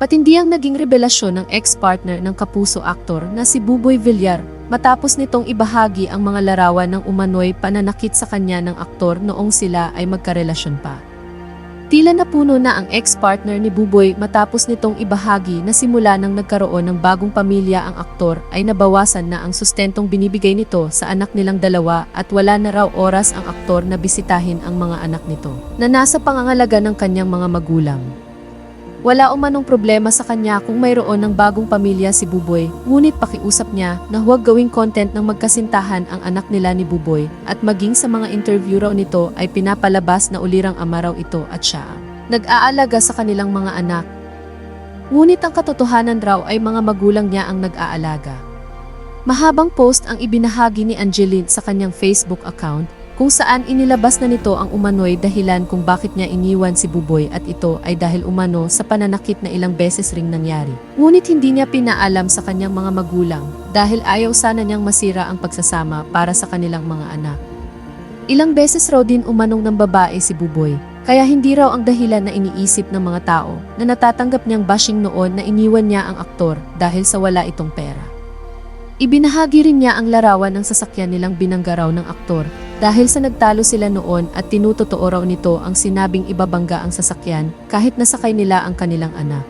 Patindi ang naging revelasyon ng ex-partner ng kapuso aktor na si Buboy Villar matapos nitong ibahagi ang mga larawan ng umano'y pananakit sa kanya ng aktor noong sila ay magkarelasyon pa. Tila napuno na ang ex-partner ni Buboy matapos nitong ibahagi na simula nang nagkaroon ng bagong pamilya ang aktor ay nabawasan na ang sustentong binibigay nito sa anak nilang dalawa at wala na raw oras ang aktor na bisitahin ang mga anak nito na nasa pangangalaga ng kanyang mga magulang. Wala umanong problema sa kanya kung mayroon ng bagong pamilya si Buboy, ngunit pakiusap niya na huwag gawing content ng magkasintahan ang anak nila ni Buboy at maging sa mga interview raw nito ay pinapalabas na ulirang ama raw ito at siya. Nag-aalaga sa kanilang mga anak. Ngunit ang katotohanan raw ay mga magulang niya ang nag-aalaga. Mahabang post ang ibinahagi ni Angeline sa kanyang Facebook account kung saan inilabas na nito ang umano'y dahilan kung bakit niya iniwan si Buboy at ito ay dahil umano sa pananakit na ilang beses ring nangyari. Ngunit hindi niya pinaalam sa kanyang mga magulang dahil ayaw sana niyang masira ang pagsasama para sa kanilang mga anak. Ilang beses raw din umanong ng babae si Buboy, kaya hindi raw ang dahilan na iniisip ng mga tao na natatanggap niyang bashing noon na iniwan niya ang aktor dahil sa wala itong pera. Ibinahagi rin niya ang larawan ng sasakyan nilang binangga raw ng aktor dahil sa nagtalo sila noon at tinutotoo raw nito ang sinabing ibabangga ang sasakyan kahit nasakay nila ang kanilang anak.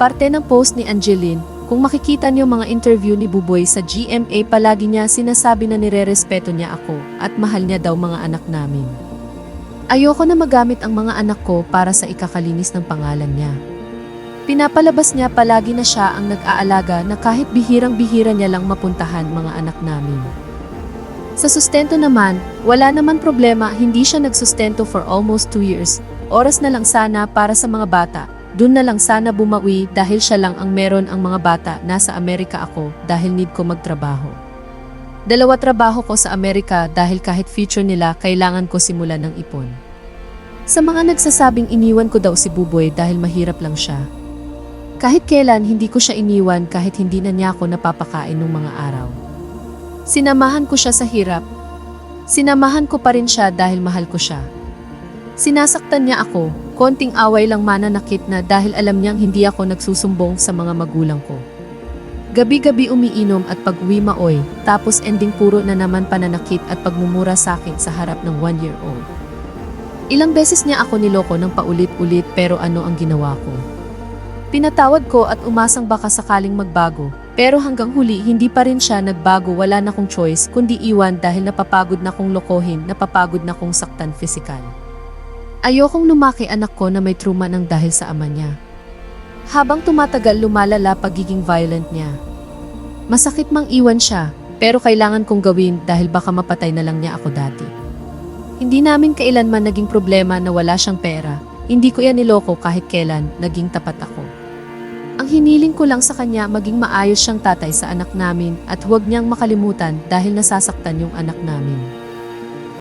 Parte ng post ni Angeline, kung makikita niyo mga interview ni Buboy sa GMA palagi niya sinasabi na nirerespeto niya ako at mahal niya daw mga anak namin. Ayoko na magamit ang mga anak ko para sa ikakalinis ng pangalan niya. Pinapalabas niya palagi na siya ang nag-aalaga na kahit bihirang-bihira niya lang mapuntahan mga anak namin. Sa sustento naman, wala naman problema hindi siya nagsustento for almost 2 years. Oras na lang sana para sa mga bata. Doon na lang sana bumawi dahil siya lang ang meron ang mga bata. Nasa Amerika ako dahil need ko magtrabaho. Dalawa trabaho ko sa Amerika dahil kahit future nila kailangan ko simulan ng ipon. Sa mga nagsasabing iniwan ko daw si Buboy dahil mahirap lang siya. Kahit kailan hindi ko siya iniwan kahit hindi na niya ako napapakain ng mga araw. Sinamahan ko siya sa hirap. Sinamahan ko pa rin siya dahil mahal ko siya. Sinasaktan niya ako, konting away lang mananakit na dahil alam niyang hindi ako nagsusumbong sa mga magulang ko. Gabi-gabi umiinom at pag-uwi maoy, tapos ending puro na naman pananakit at pagmumura sa akin sa harap ng one-year-old. Ilang beses niya ako niloko ng paulit-ulit pero ano ang ginawa ko? Pinatawad ko at umasang baka sakaling magbago, pero hanggang huli hindi pa rin siya nagbago wala na kong choice kundi iwan dahil napapagod na kong lokohin, napapagod na kong saktan fisikal. Ayokong lumaki anak ko na may trauma ng dahil sa ama niya. Habang tumatagal lumalala pagiging violent niya. Masakit mang iwan siya, pero kailangan kong gawin dahil baka mapatay na lang niya ako dati. Hindi namin kailanman naging problema na wala siyang pera, hindi ko yan niloko kahit kailan, naging tapat ako. Ang hiniling ko lang sa kanya maging maayos siyang tatay sa anak namin at huwag niyang makalimutan dahil nasasaktan yung anak namin.